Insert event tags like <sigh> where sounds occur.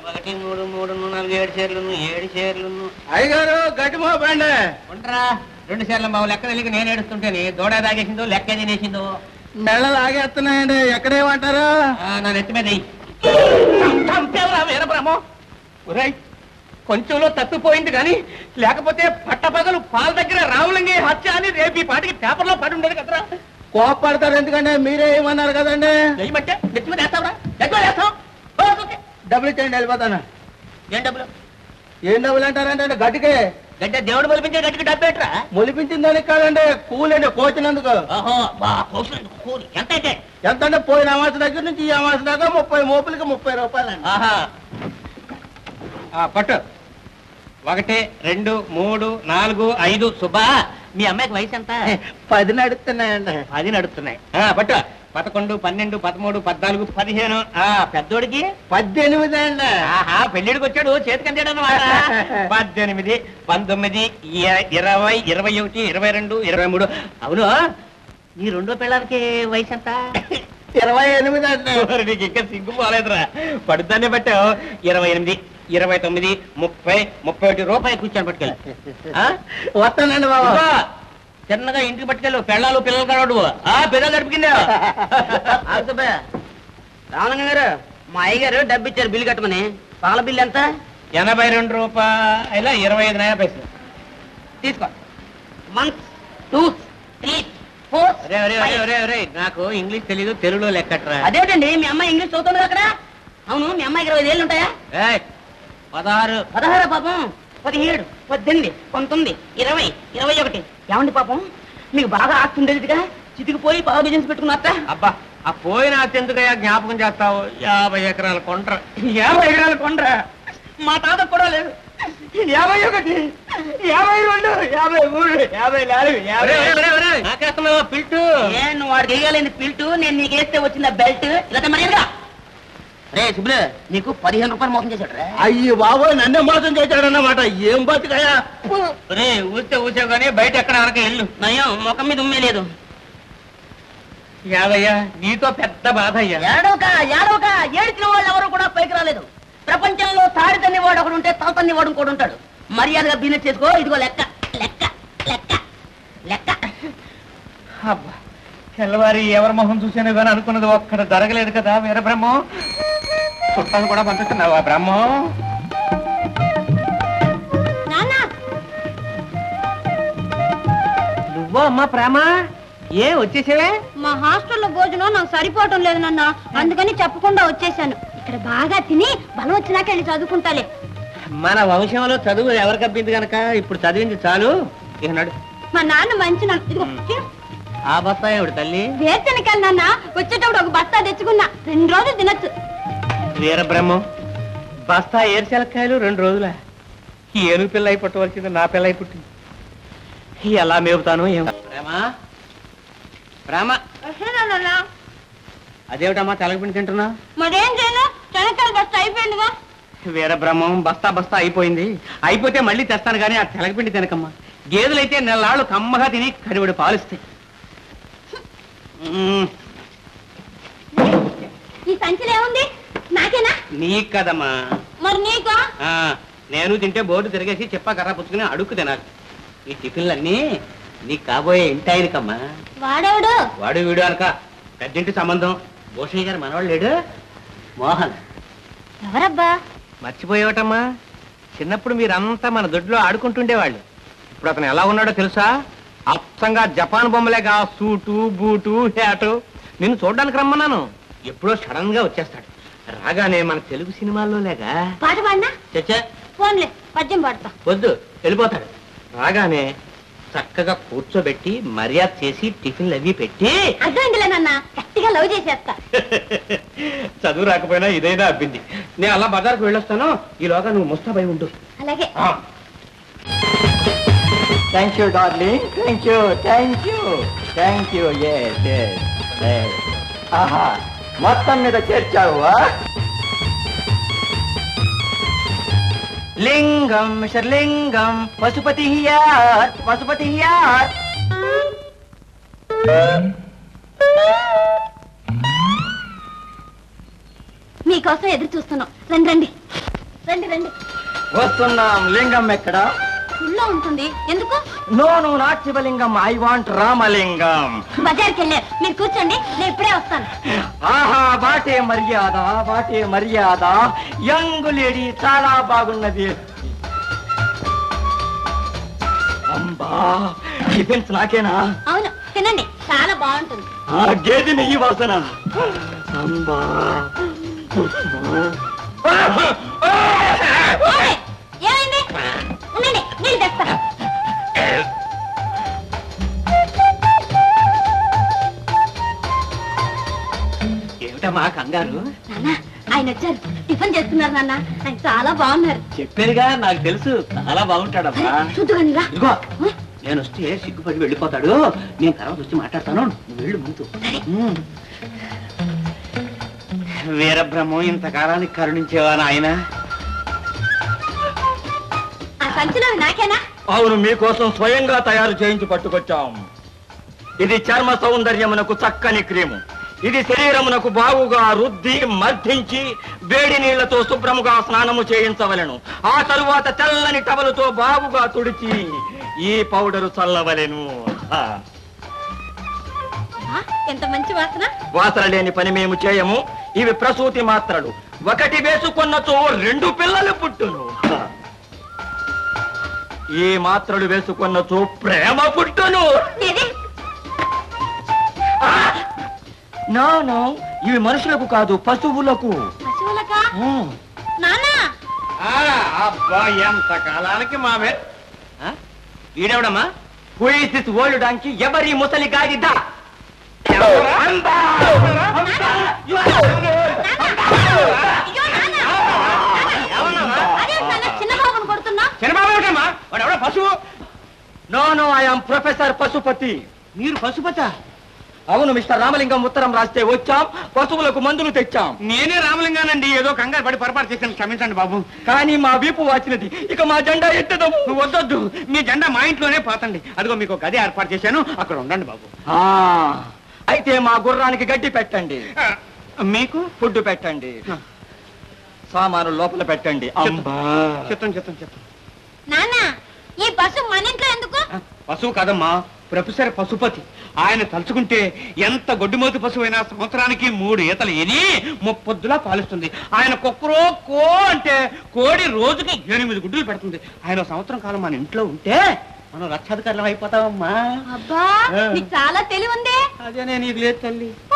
ఒకటి మూడు మూడు నాలుగు ఏడు చీరలు ఏడు చీరలు అయ్యగారు గట్టి మోపండి ఉండరా? రెండు చీరల బాబు లెక్క తెలియక నేను ఏడుస్తుంటేనే దూడ తాగేసిందో లెక్క తినేసిందో? మెళ్ళలు ఆగేస్తున్నాయండి ఎక్కడేమంటారు నా నెత్తి మీద వీరబ్రహ్మం? ఒరేయ్ కొంచెంలో తప్పిపోయింది కానీ లేకపోతే పట్టపగలు పాల దగ్గర రావులంగి హత్య అని రేపు ఈ పాటికి పేపర్లో పడి ఉండేది కదరా. కోపడతారు ఎందుకంటే మీరే ఏమన్నారు కదండి? ఏమంటే నెత్తి మీద వేస్తాం ఓకే. డబ్బులు ఇచ్చేయండి వెళ్ళిపోతాను. ఏం డబ్బులు? ఏం డబ్బులు అంటారంటే గట్టికే. గడ్డ దేవుడు బలిపించే గట్టికి డబ్బు ఏంట్రా? మొలిపించిందని కాదండి కూలండి కోచినందుకు. కోసినందుకు కూలి ఎంత అయితే ఎంత అంటే పోయిన అమాస దగ్గర నుంచి ఈ అమాస దాకా ముప్పై మోపులకి ముప్పై రూపాయలండి ఆహా. ఆ, పట్టు. ఒకటి రెండు మూడు నాలుగు ఐదు. సుబ్బా మీ అమ్మాయికి వయసు ఎంత? పది నడుస్తున్నాయండి. పది నడుస్తున్నాయి. ఆ, పట్టు. పదకొండు పన్నెండు పదమూడు పద్నాలుగు పదిహేను. ఆ పెద్దోడికి? పద్దెనిమిది అండి. ఆహా పెళ్ళిడికి వచ్చాడు చేతికంటాడు అన్నమాట <laughs> పద్దెనిమిది పంతొమ్మిది ఇరవై ఇరవై ఒకటి ఇరవై రెండు ఇరవై మూడు. అవును. నీ రెండో పిల్లలకి వయసు ఎంత? <coughs> ఇరవై ఎనిమిది అండి. మరి నీకు ఇంకా సిగ్గు పోలేదురా. పడుతానే పట్టావు. ఇరవై ఎనిమిది ఇరవై తొమ్మిది ముప్పై ముప్పై ఒకటి రూపాయలు కూర్చొని పట్టుకెళ్ళి. ఆ? వస్తానండి బాబు. చిన్నగా ఇంటికి పట్టుకెళ్ళు. పెళ్ళాలు పిల్లలు కలవడు. ఆ పిల్లలు గడిపిందా రామలింగ గారు మా అయ్యగారు డబ్బు ఇచ్చారు బిల్లు కట్టమని. పాల బిల్లు ఎంత? ఎనభై రెండు రూపాయల ఇరవై ఐదు నయా పైసలు. తీసుకో. వన్ టూ త్రీ ఫోర్ నాకు ఇంగ్లీష్ తెలీదు తెలుగులో లెక్కట్రా. అదేంటండి మీ అమ్మాయి ఇంగ్లీష్ చదువుతుంది అక్కడ? అవును మీ అమ్మాయికి ఇరవై ఏళ్ళు ఉంటాయా? పదహారు. పదహారు పాపం? పదిహేడు పద్దెనిమిది పంతొమ్మిది ఇరవై ఇరవై ఒకటి. ఏమండి పాపం? మీకు బాగా ఆస్తి ఉండేదిగా చితికిపోయి బాగా బిజినెస్ పెట్టుకున్నారట. అబ్బా ఆ పోయిన అత్యంతగా జ్ఞాపకం చేస్తావు? యాభై ఎకరాల కొంట్ర యాభై ఎకరాలు కొండ్రా? మా తాత కూడా లేదు. యాభై ఒకటి యాభై రెండు యాభై మూడు యాభై నాలుగు యాభై పిల్టు? ఏ నువ్వు వాడికి వేయగలేని పిల్టు? నేను నీకు వేస్తే వచ్చిన బెల్ట్ ఇలా మర్యాదగా రే సుబ్బులు నీకు పదిహేను రూపాయలు మోసం చేశాడు రా. అయ్యి బాబు నన్నే మోసం చేశాడన్నమాట. ఏం బతుకయా ఒరే ఊస్తే ఊసావు కానీ బయట ఎక్కడ అనక ఇల్లు. నయం ముఖం మీద ఉమ్మే లేదు. యాదయ్యా నీతో పెద్ద బాధ అయ్యా ఏడవక ఏడవక ఏడిచిన వాళ్ళు ఎవరు కూడా పైకి రాలేదు. ప్రపంచంలో తాడి తన్ని వాడు ఒకడు ఉంటే తల తన్ని వాడు ఇంకోటి ఉంటాడు. మర్యాదగా బిజినెస్ చేసుకో ఇదిగో లెక్క లెక్క లెక్క లెక్క. అబ్బా తెల్లవారి ఎవరి మొహం చూసాను కానీ అనుకున్నది ఒక్కడ జరగలేదు కదా వీర బ్రహ్మం చుట్టాలు కూడా పంపిస్తున్నావా బ్రహ్మం? నాన్న! నువ్వో అమ్మా ప్రేమ? ఏ వచ్చేసేవే? మా హాస్టల్లో భోజనం నాకు సరిపోవటం లేదు నాన్న. అందుకని చెప్పకుండా వచ్చేసాను. ఇక్కడ బాగా తిని బలం వచ్చినాక వెళ్ళి చదువుకుంటాలే. మన వంశంలో చదువు ఎవరికి అబ్బింది గనక? ఇప్పుడు చదివింది చాలు. ఇక నడు. మా నాన్న మంచి నాన్న ఇదిగో తిను. ఆ బత్తాయి ఎవడు తల్లి? వేరుశనగకాయలు నాన్న. వచ్చేటప్పుడు ఒక బస్తా తెచ్చుకున్నా. రెండు రోజులు తినచ్చు. వీర బ్రహ్మం బస్తా ఏరుశెలక్కాయలు రెండు రోజుల. ఈ ఏనుగు పిల్ల అయి పుట్టవలసింది నా పిల్ల అయి పుట్టింది. ఎలా మేపుతాను ఏం ప్రేమ ప్రేమ అదేమిటమ్మా తెలగపిండి తింటున్నా? మరేం చేయను? బస్తా అయిపోయిందిగా. వీర బ్రహ్మం బస్తా బస్తా అయిపోయింది. అయిపోతే మళ్ళీ తెస్తాను కానీ ఆ తెలగపిండి తినకమ్మా. గేదెలైతే నెలలాళ్ళు కమ్మగా తిని కడివిడి పాలిస్తాయి. ఈ సంచిలో ఏముంది? నాకేనా? నీకు కదమ్మా. మరి నీకా? ఆ, నేను తింటే బోర్డు తిరిగేసి చెప్పా కర్ర పుచ్చుకుని అడుక్కు తినాలి. ఈ టిఫిన్లన్నీ నీకు కాబోయే ఇంటి ఆయనకమ్మా వాడేవాడు? వాడు వీడు అనక పెద్దింటి సంబంధం. భూషణ్ గారు మనవాడు లేడు. మోహన్. ఎవరబ్బా? మర్చిపోయేవటమ్మా? చిన్నప్పుడు మీరంతా మన దొడ్లో ఆడుకుంటుండేవాళ్ళు. ఇప్పుడు అతను ఎలా ఉన్నాడో తెలుసా? అప్సంగా జపాన్ బొమ్మలేగా సూటు బూటు హ్యాటు. నిన్ను చూడడానికి రమ్మన్నాను. ఎప్పుడో సడన్గా వచ్చేస్తాడు. రాగానే మన తెలుగు సినిమాల్లో లేగా పాట పాడినా? చచ్చా. ఫోన్లే పద్యం పాడతా. వద్దు వెళ్ళిపోతాడు. రాగానే చక్కగా కూర్చోబెట్టి మర్యాద చేసి టిఫిన్లు అవి పెట్టి అర్థమైందిలే నాన్న గట్టిగా లవ్ చేసేస్తా. <laughs> చదువు రాకపోయినా ఇదైనా అబ్బింది. నేను అలా బజార్కు వెళ్ళొస్తాను. ఈలోగా నువ్వు ముస్తాబై ఉండు. అలాగే. Thank you darling thank you thank you thank you ఆహా మొత్తం మీద చేర్చావా Lingam mister Lingam Pashupati here Pashupati here మీకోసం ఎదురు చూస్తున్నాం. రండి రండి. రండి రండి. వస్తున్నాం. లింగం ఎక్కడ? గుళ్ళో ఉంటుంది. ఎందుకు? No no not Shivalingam. I want Ramalingam. బజార్కి వెళ్ళారు మీరు కూర్చోండి నేను ఇప్పుడే వస్తాను. ఆహా వాటే మర్యాద వాటే మర్యాద. యంగ్ లేడీ చాలా బాగున్నది. అంబా టిఫిన్స్ నాకేనా? అవును తినండి చాలా బాగుంటుంది. ఆ గేదె నెయ్యి వాసన. అంబా ఏమిటమ్మా కంగారు. నాన్న ఆయన వచ్చారు. టిఫిన్ చేస్తున్నారు నాన్న. ఆయన చాలా బాగున్నారు. చెప్పారుగా నాకు తెలుసు. చాలా బాగుంటాడమ్మా. చూద్దుగాని రా. ఇదిగో నేను వస్తే సిగ్గుపడి వెళ్ళిపోతాడు. నేను తర్వాత వచ్చి మాట్లాడతాను. నువ్వు వెళ్ళు ముందు. ఉమ్. వీరబ్రహ్మం ఇంతకాలానికి కరుణించేవా నాయన? ఆ సంచులు అవి నాకేనా? అవును మీకోసం స్వయంగా తయారు చేయించి పట్టుకొచ్చాం. ఇది చర్మ సౌందర్యమునకు చక్కని క్రీము. ఇది శరీరమునకు బాగుగా రుద్ది మర్ధించి వేడి నీళ్ళతో శుభ్రముగా స్నానము చేయించవలెను. ఆ తరువాత తెల్లని టవలుతో బాగుగా తుడిచి ఈ పౌడరు చల్లవలెను. ఎంత మంచి వాసన. వాసన లేని పని మేము చేయము. ఇవి ప్రసూతి మాత్రలు. ఒకటి వేసుకున్నచో రెండు పిల్లలు పుట్టును. ఈ మాత్రలు వేసుకున్నచో ప్రేమ పుట్టును. నో నో ఇవి మనుషులకు కాదు పశువులకు. పశువులకా? ఆ. నాన్న ఆ, అబ్బా ఎంత కాలానికి మామే ఆ? ఈడెవడమ్మా? Who is this old donkey? ఎవరి ముసలి గాడిద అంబా! అయ్యో నాన్న అదే నాన్న చిన్న బాబుని కొడుతున్నా చిన్నబాబు ఏమిటమ్మా వాడు ఎవడో పశువు? No no I'm professor Pashupati మీరు పశుపత? అవును మిస్టర్ రామలింగం ఉత్తరం రాస్తే వచ్చాం పశువులకు మందులు తెచ్చాం. నేనే రామలింగానండి ఏదో కంగారు పడి పొరపాటు చేశాను క్షమించండి బాబు. కానీ మా వీపు వాచినది. ఇక మా జెండా ఎత్తదము నువ్వు వద్దొద్దు. మీ జెండా మా ఇంట్లోనే పోతండి. అదిగో మీకు గది ఏర్పాటు చేశాను. అక్కడ ఉండండి బాబు. ఆ, అయితే మా గుర్రానికి గడ్డి పెట్టండి. మీకు? ఫుడ్ పెట్టండి. సామాను లోపల పెట్టండి. అంబా చిత్తం చిత్తం చిత్తం నాన్న ఈ బస్సు మన ఇంట్లో ఎందుకు? పశువు కాదమ్మా ప్రొఫెసర్ పశుపతి. ఆయన తలుచుకుంటే ఎంత గొడ్డుమోతు పశువు అయినా సంవత్సరానికి మూడు ఈతలు ఎని ముప్పొద్దులా పాలిస్తుంది. ఆయన కుక్కరో కో అంటే కోడి రోజుకి ఎనిమిది గుడ్డులు పెడుతుంది. ఆయన సంవత్సరం కాలం మన ఇంట్లో ఉంటే మనం రక్షాధికారులం అయిపోతామమ్మా. అబ్బా నీకు చాలా తెలివి ఉంది అదే నేను నీకు లేదు తల్లి.